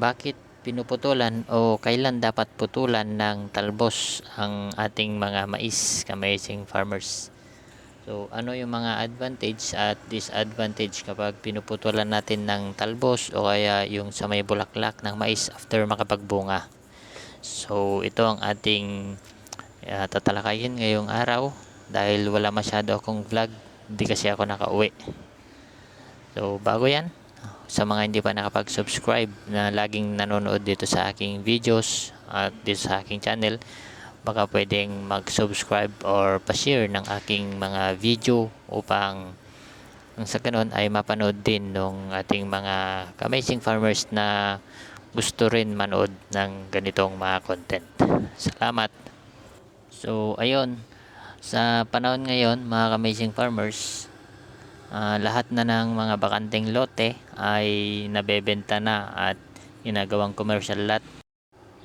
bakit pinuputulan o kailan dapat putulan ng talbos ang ating mga mais, amazing farmers. So, ano yung mga advantage at disadvantage kapag pinuputulan natin ng talbos o kaya yung sa may bulaklak ng mais after makapagbunga. So, ito ang ating uh, tatalakayin ngayong araw dahil wala masyado akong vlog, hindi kasi ako nakauwi. So, bago yan, sa mga hindi pa nakapag-subscribe na laging nanonood dito sa aking videos at dito sa aking channel, baka pwedeng mag-subscribe or pa-share ng aking mga video upang ang sa ganun ay mapanood din ng ating mga amazing farmers na gusto rin manood ng ganitong mga content. Salamat! So, ayun. Sa panahon ngayon, mga amazing farmers, uh, lahat na ng mga bakanteng lote ay nabebenta na at ginagawang commercial lot.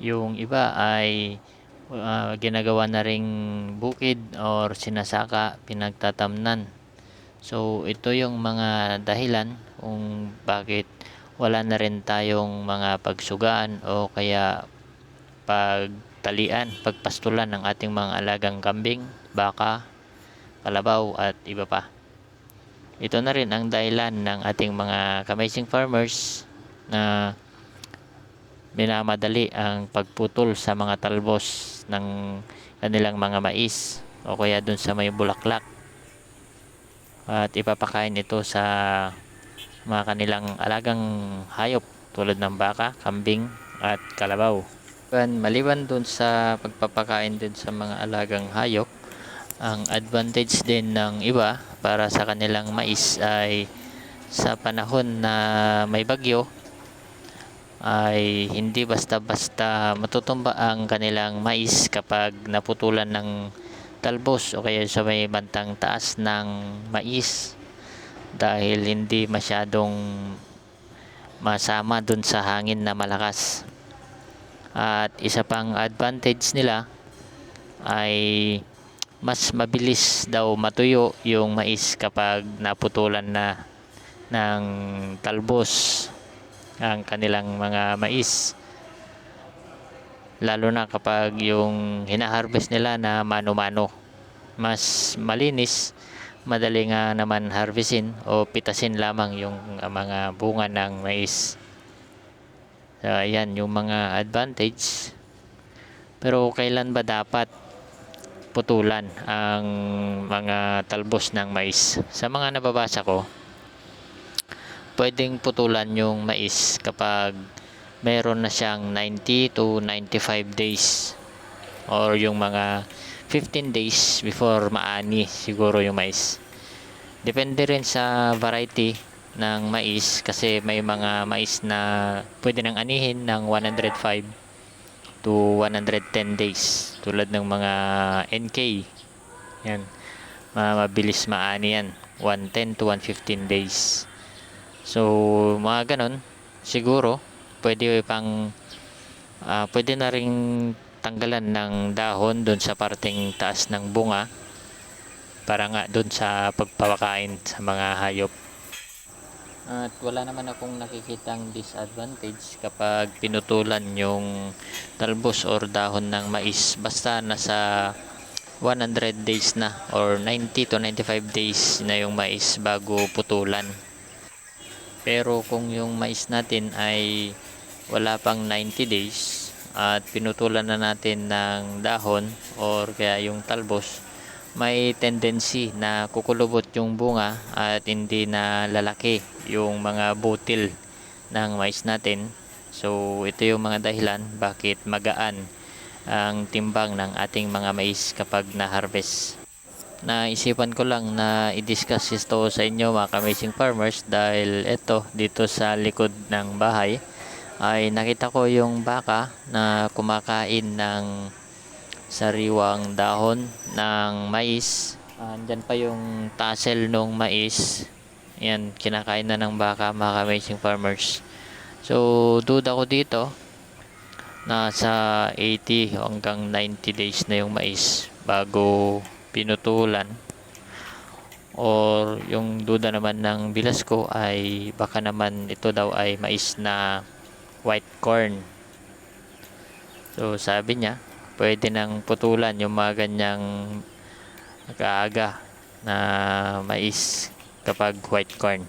Yung iba ay uh, ginagawa na ring bukid or sinasaka, pinagtatamnan. So ito yung mga dahilan kung bakit wala na rin tayong mga pagsugaan o kaya pagtalian, pagpastulan ng ating mga alagang kambing, baka, kalabaw at iba pa. Ito na rin ang dahilan ng ating mga kamazing farmers na minamadali ang pagputol sa mga talbos ng kanilang mga mais o kaya dun sa may bulaklak at ipapakain ito sa mga kanilang alagang hayop tulad ng baka, kambing at kalabaw. Maliban dun sa pagpapakain din sa mga alagang hayop, ang advantage din ng iba para sa kanilang mais ay sa panahon na may bagyo ay hindi basta-basta matutumba ang kanilang mais kapag naputulan ng talbos o kaya sa may bantang taas ng mais dahil hindi masyadong masama dun sa hangin na malakas. At isa pang advantage nila ay mas mabilis daw matuyo yung mais kapag naputulan na ng talbos ang kanilang mga mais. Lalo na kapag yung hinaharvest nila na mano-mano. Mas malinis madali nga naman harvestin o pitasin lamang yung mga bunga ng mais. So ayan yung mga advantage. Pero kailan ba dapat putulan ang mga talbos ng mais. Sa mga nababasa ko, pwedeng putulan yung mais kapag meron na siyang 90 to 95 days or yung mga 15 days before maani siguro yung mais. Depende rin sa variety ng mais kasi may mga mais na pwede nang anihin ng 105 to 110 days. Tulad ng mga NK yan. Mabilis maani yan. 110 to 115 days. So mga ganon siguro pwede pang uh, pwede na ring tanggalan ng dahon doon sa parting taas ng bunga para nga doon sa pagpapakain sa mga hayop at wala naman akong nakikitang disadvantage kapag pinutulan yung talbos or dahon ng mais. Basta nasa 100 days na or 90 to 95 days na yung mais bago putulan. Pero kung yung mais natin ay wala pang 90 days at pinutulan na natin ng dahon or kaya yung talbos, may tendency na kukulubot yung bunga at hindi na lalaki yung mga butil ng mais natin. So ito yung mga dahilan bakit magaan ang timbang ng ating mga mais kapag na-harvest. Naisipan ko lang na i-discuss ito sa inyo mga amazing farmers dahil ito dito sa likod ng bahay ay nakita ko yung baka na kumakain ng sariwang dahon ng mais. Andyan pa yung tassel ng mais. Yan, kinakain na ng baka mga amazing farmers. So, duda ko dito. Nasa 80 hanggang 90 days na yung mais bago pinutulan. Or yung duda naman ng bilas ko ay baka naman ito daw ay mais na white corn. So sabi niya, pwede nang putulan yung mga ganyang kaaga na mais kapag white corn.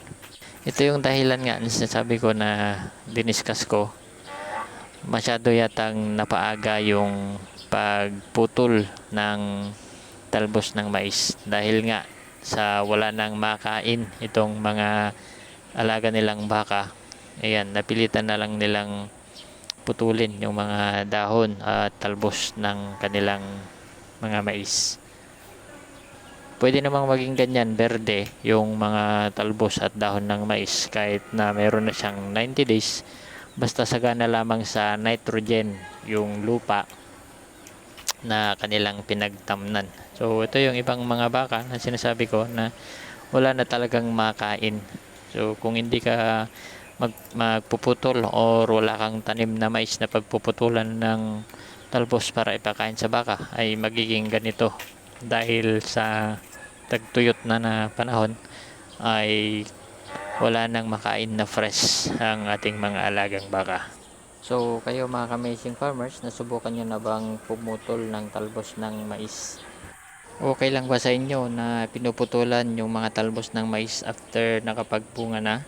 Ito yung dahilan nga na sinasabi ko na diniscuss ko. Masyado yatang napaaga yung pagputol ng talbos ng mais dahil nga sa wala nang makain itong mga alaga nilang baka. Ayan, napilitan na lang nilang putulin yung mga dahon at talbos ng kanilang mga mais. Pwede namang maging ganyan, berde, yung mga talbos at dahon ng mais kahit na meron na siyang 90 days. Basta sagana lamang sa nitrogen yung lupa na kanilang pinagtamnan. So ito yung ibang mga baka na sinasabi ko na wala na talagang makain. So kung hindi ka mag, magpuputol or wala kang tanim na mais na pagpuputulan ng talbos para ipakain sa baka ay magiging ganito dahil sa tagtuyot na na panahon ay wala nang makain na fresh ang ating mga alagang baka. So kayo mga ka-amazing farmers, nasubukan nyo na bang pumutol ng talbos ng mais? Okay lang ba sa inyo na pinuputulan yung mga talbos ng mais after nakapagbunga na?